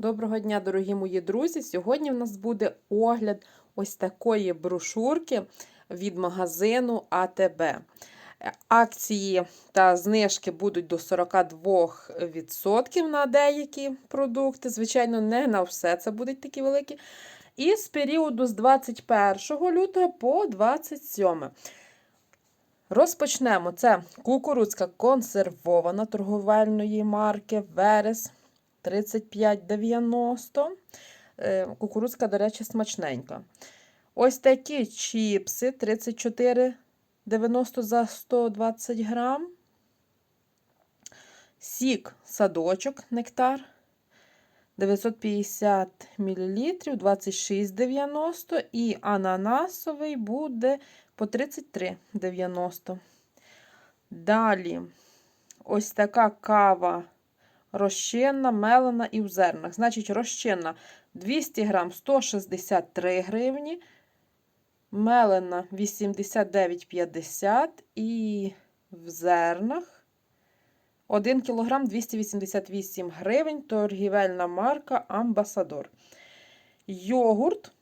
Доброго дня, дорогі мої друзі! Сьогодні в нас буде огляд ось такої брошурки від магазину АТБ. Акції та знижки будуть до 42% на деякі продукти. Звичайно, не на все це будуть такі великі. І з періоду з 21 лютого по 27. Розпочнемо. Це кукурудзка консервована торговельної марки Верес. 35,90. Е, Кукурудзка, до речі, смачненька. Ось такі чіпси 34,90 за 120 грам. Сік садочок, нектар 950 мл, 26,90 і ананасовий буде по 33,90. Далі ось така кава розчинна, мелена і в зернах. Значить, розчинна 200 грам 163 гривні, мелена 89,50 і в зернах 1 кг 288 гривень, торгівельна марка Амбасадор. Йогурт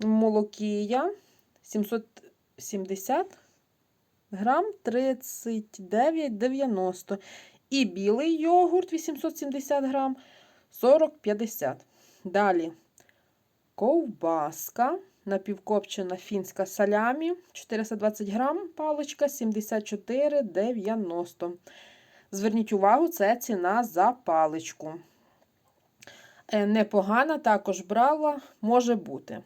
молокія 770 грам 39,90 і білий йогурт 870 грам 40,50. Далі ковбаска, напівкопчена фінська салямі 420 грам, паличка 74,90. Зверніть увагу, це ціна за паличку. Е, Непогана, також брала, може бути.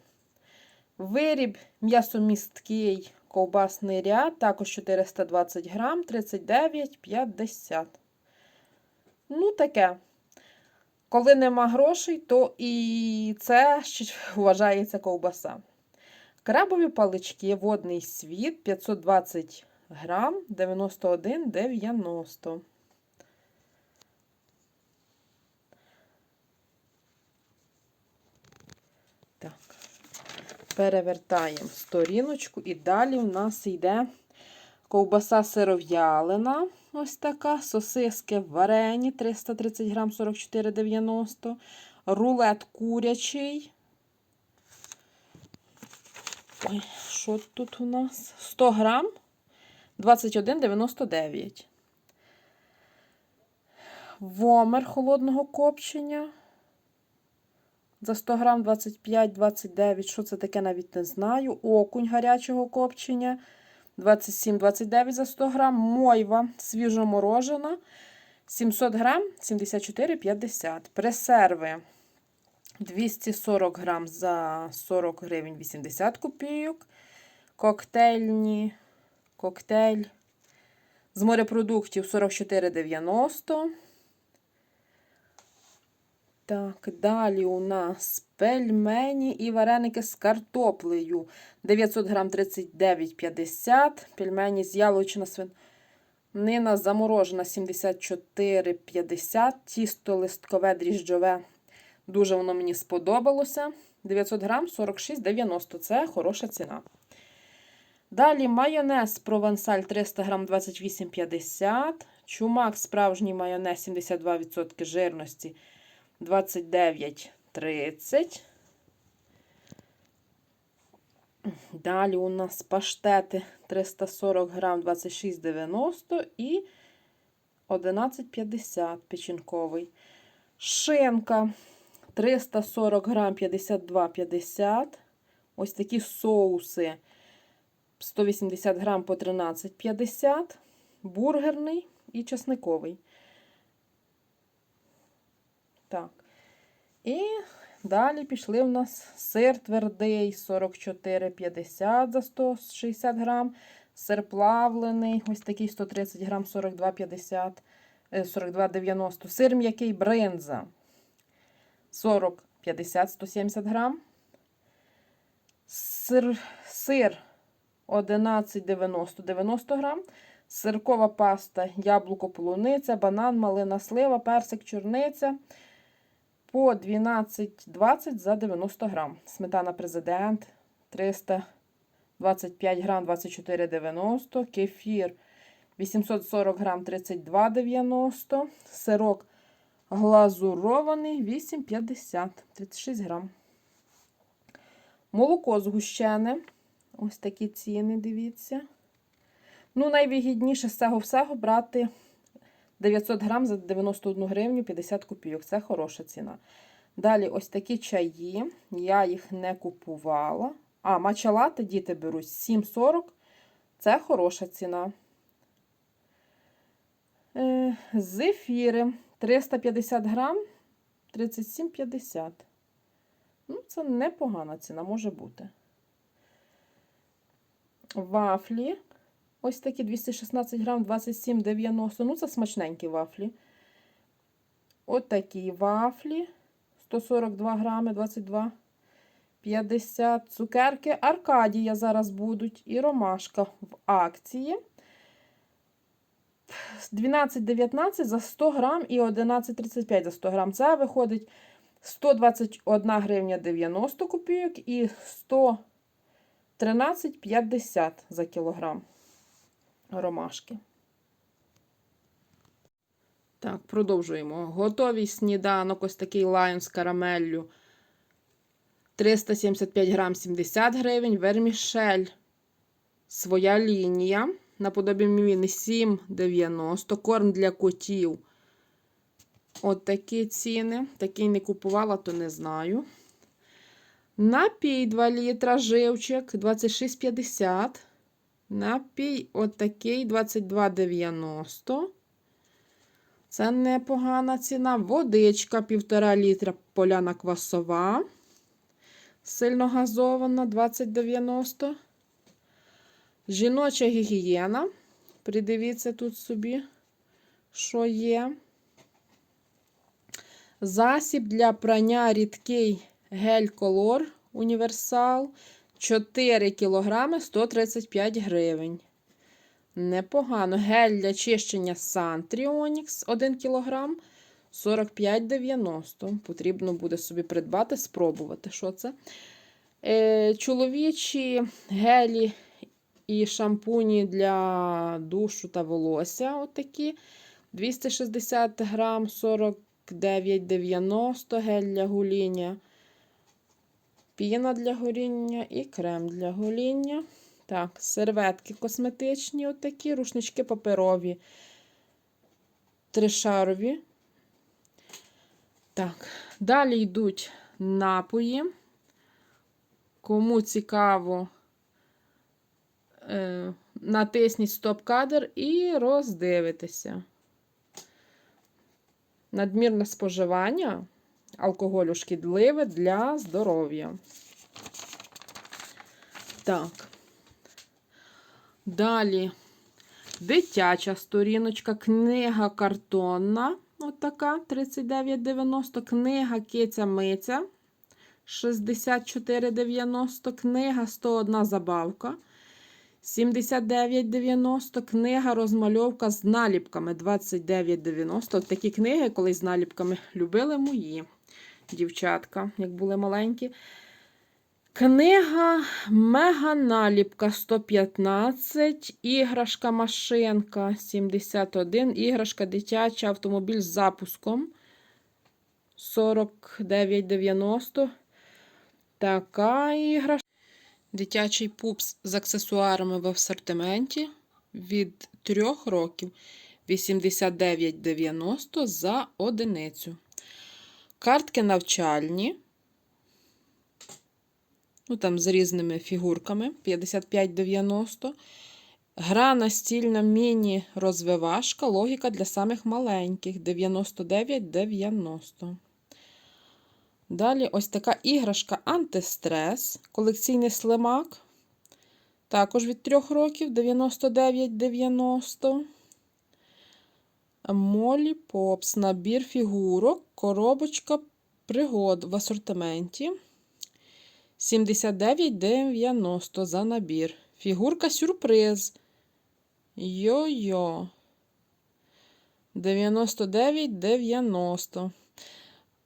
Виріб м'ясомісткий ковбасний ряд, також 420 грам, 39,50. Ну, таке. Коли нема грошей, то і це ще вважається ковбаса. Крабові палички, водний світ 520 грам, 91,90. Так, перевертаємо сторіночку, і далі в нас йде ковбаса сиров'ялина. Ось така. Сосиски варені 330 грам 44,90. Рулет курячий. Ой, що тут у нас? 100 грам 21,99. Вомер холодного копчення. За 100 грам 25-29. Що це таке, навіть не знаю. Окунь гарячого копчення. 27,29 за 100 грам. Мойва свіжоморожена. 700 грам 74,50. Пресерви 240 грам за 40 гривень 80 копійок. Коктейльні. Коктейль з морепродуктів 44,90. Так, далі у нас пельмені і вареники з картоплею. 900 грам 39,50. Пельмені з яловичина свинина заморожена 74,50. Тісто листкове дріжджове. Дуже воно мені сподобалося. 900 грам 46,90. Це хороша ціна. Далі майонез провансаль 300 грам 28,50. Чумак справжній майонез 72% жирності. 29,30. Далі у нас паштети 340 грам 26,90 і 11,50 печінковий. Шинка 340 грам 52,50. Ось такі соуси 180 грам по 13,50. Бургерний і часниковий. Так. І далі пішли у нас сир твердий 44,50 за 160 грам. Сир плавлений, ось такий 130 грам 42,50, 42,90. Е, сир м'який бринза 40,50, 170 грам. Сир, сир 11,90 90 грам. Сиркова паста, яблуко, полуниця, банан, малина, слива, персик, чорниця по 12,20 за 90 грам. Сметана президент 325 грам 24,90. Кефір 840 грам 32,90. Сирок Глазурований 8,50, 36 грам. Молоко згущене. Ось такі ціни, дивіться. Ну, найвигідніше з цього всього брати 900 грам за 91 гривню 50 копійок. Це хороша ціна. Далі ось такі чаї. Я їх не купувала. А, мачалати діти беруть 7,40. Це хороша ціна. Е, Зефіри 350 грам 37,50. Ну, це непогана ціна, може бути. Вафлі. Ось такі 216 грам 27,90. Ну, це смачненькі вафлі. От такі вафлі. 142 грами 22. 50 цукерки. Аркадія зараз будуть. І ромашка в акції. 12,19 за 100 грам і 11,35 за 100 грам. Це виходить 121 гривня 90 копійок і 113,50 за кілограм ромашки. Так, продовжуємо. Готовий сніданок, ось такий лайм з карамеллю. 375 грам 70 гривень. Вермішель. Своя лінія. Наподобі мівіни 7,90. Корм для котів. От такі ціни. Такий не купувала, то не знаю. Напій 2 літра живчик 26,50. Напій отакий 22,90. Це непогана ціна. Водичка 1,5 літра поляна квасова. Сильно газована 20,90. Жіноча гігієна. Придивіться тут собі, що є. Засіб для прання рідкий гель-колор універсал. 4 кг 135 гривень. Непогано. Гель для чищення Сантріонікс 1 кг 45,90. Потрібно буде собі придбати, спробувати, що це. Е, чоловічі гелі і шампуні для душу та волосся. Отакі. 260 грам 49,90 гель для гоління. Піна для горіння і крем для гоління. Так, серветки косметичні, отакі, рушнички паперові, тришарові. Так, далі йдуть напої. Кому цікаво, е, натисніть стоп-кадр і роздивитеся. Надмірне споживання алкоголю шкідливе для здоров'я. Так. Далі дитяча сторіночка, книга картонна. От така 39,90. Книга Киця Миця 64,90. Книга 101 забавка. 79,90. Книга розмальовка з наліпками 29,90. Такі книги, колись з наліпками любили мої дівчатка, як були маленькі. Книга Меганаліпка 115, іграшка машинка 71, іграшка дитяча автомобіль з запуском 49,90. Така іграшка. Дитячий пупс з аксесуарами в асортименті від 3 років 89,90 за одиницю. Картки навчальні. Ну, там з різними фігурками 55,90. Гра настільна міні-розвивашка. Логіка для самих маленьких 99,90. Далі ось така іграшка антистрес. Колекційний слимак. Також від 3 років 99,90. Молі Попс. Набір фігурок. Коробочка пригод в асортименті. 79,90 за набір. Фігурка сюрприз. Йо-йо. 99,90.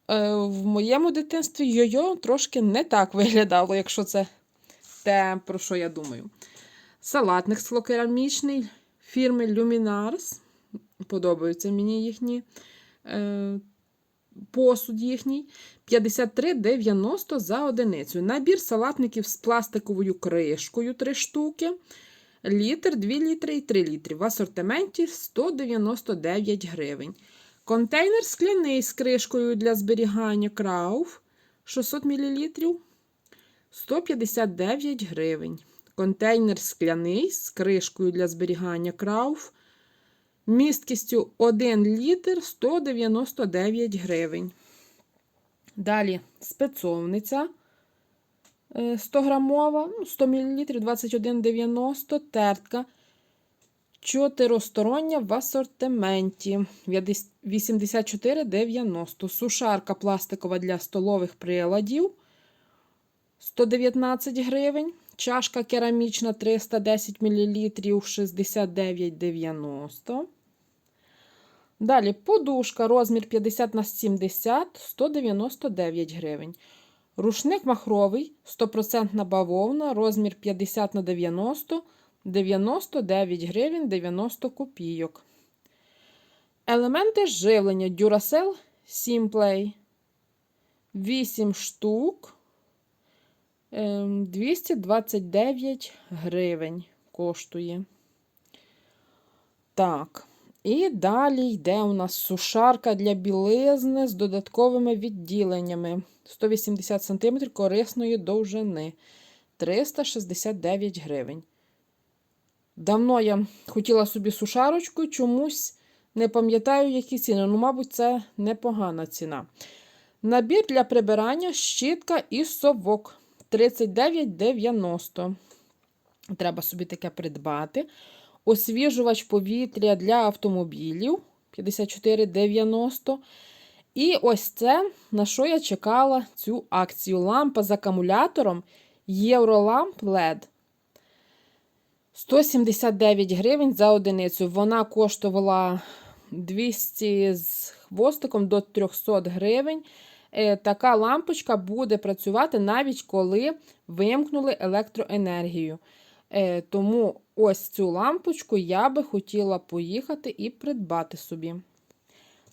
Е, в моєму дитинстві йо-йо трошки не так виглядало, якщо це те, про що я думаю. Салатник склокерамічний фірми Luminars. Подобаються мені їхні. Е, посуд їхній 53,90 за одиницю. Набір салатників з пластиковою кришкою 3 штуки. Літр, 2 літри і 3 літри. В асортименті 199 гривень. Контейнер скляний з кришкою для зберігання крауф 600 мл 159 гривень. Контейнер скляний з кришкою для зберігання крауф місткістю 1 літр 199 гривень. Далі спецовниця е, 100 грамова, ну, 100 мл 21,90 тертка. Чотиристороння в асортименті 84,90. Сушарка пластикова для столових приладів 119 гривень. Чашка керамічна 310 мл 69,90. Далі подушка розмір 50 на 70 199 гривень. Рушник махровий 100% бавовна, розмір 50 на 90 99 гривень 90 копійок. Елементи живлення Duracell Simplay 8 штук. Ем, 229 гривень коштує. Так. І далі йде у нас сушарка для білизни з додатковими відділеннями. 180 см корисної довжини. 369 гривень. Давно я хотіла собі сушарочку, чомусь не пам'ятаю, які ціни. Ну, мабуть, це непогана ціна. Набір для прибирання, щітка і совок 39,90. Треба собі таке придбати. Освіжувач повітря для автомобілів 54,90. І ось це, на що я чекала цю акцію. Лампа з акумулятором Євроламп LED. 179 гривень за одиницю. Вона коштувала 200 з хвостиком до 300 гривень. Е, Така лампочка буде працювати навіть коли вимкнули електроенергію. Е, Тому ось цю лампочку я би хотіла поїхати і придбати собі.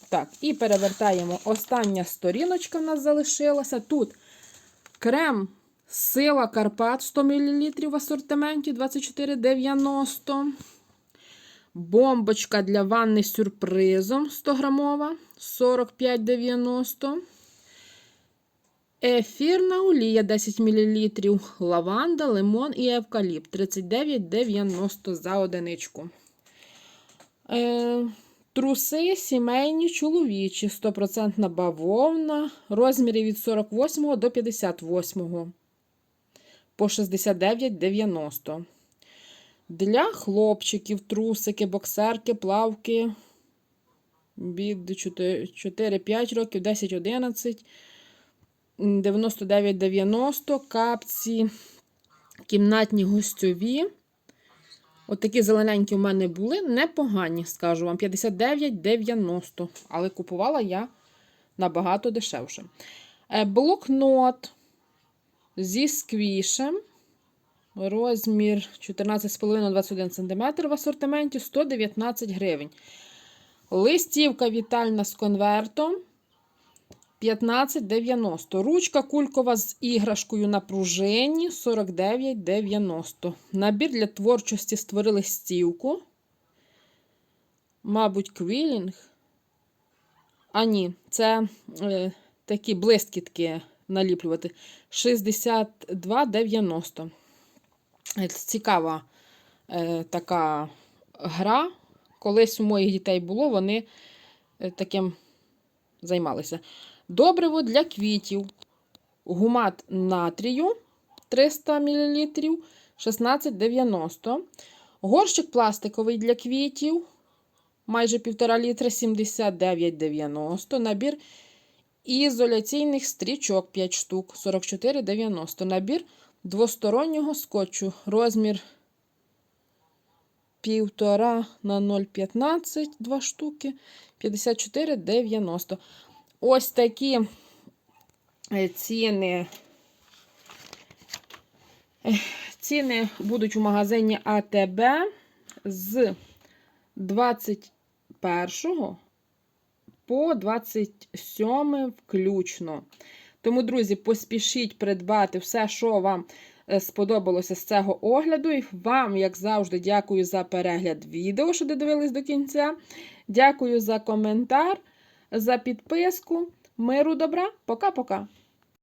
Так, і перевертаємо. Остання сторіночка в нас залишилася. Тут крем Сила Карпат 100 мл в асортименті 24,90. Бомбочка для ванни з сюрпризом 100 грамова 45,90. Ефірна олія 10 мл. Лаванда, лимон і евкаліпт 39,90 за одиничку. Е, Труси сімейні чоловічі, 100% бавовна, розміри від 48 до 58 по 69,90. Для хлопчиків трусики, боксерки, плавки від 4-5 років, 10-11, 99,90, капці, кімнатні гостьові. Отакі зелененькі у мене були, непогані, скажу вам, 59,90. Але купувала я набагато дешевше. Е, Блокнот зі сквішем. Розмір 14,5-21 см в асортименті 119 гривень. Листівка вітальна з конвертом 15,90. Ручка кулькова з іграшкою на пружині 49,90. Набір для творчості створили стівку. Мабуть, квілінг. А ні, це е, такі блискітки наліплювати. 62,90. Е, Цікава е, така гра. Колись у моїх дітей було, вони е, таким займалися. Добриво для квітів. Гумат натрію 300 мл 16,90. Горщик пластиковий для квітів. Майже 1,5 літра 79,90. Набір ізоляційних стрічок 5 штук 44,90. Набір двостороннього скотчу. Розмір 1,5 на 0,15 2 штуки 54,90. Ось такі е, ціни. Ціни будуть у магазині АТБ з 21 по по 27 включно. Тому, друзі, поспішіть придбати все, що вам е, сподобалося з цього огляду. І вам, як завжди, дякую за перегляд відео, що додивились до кінця. Дякую за коментар, за підписку. Миру добра. Пока-пока.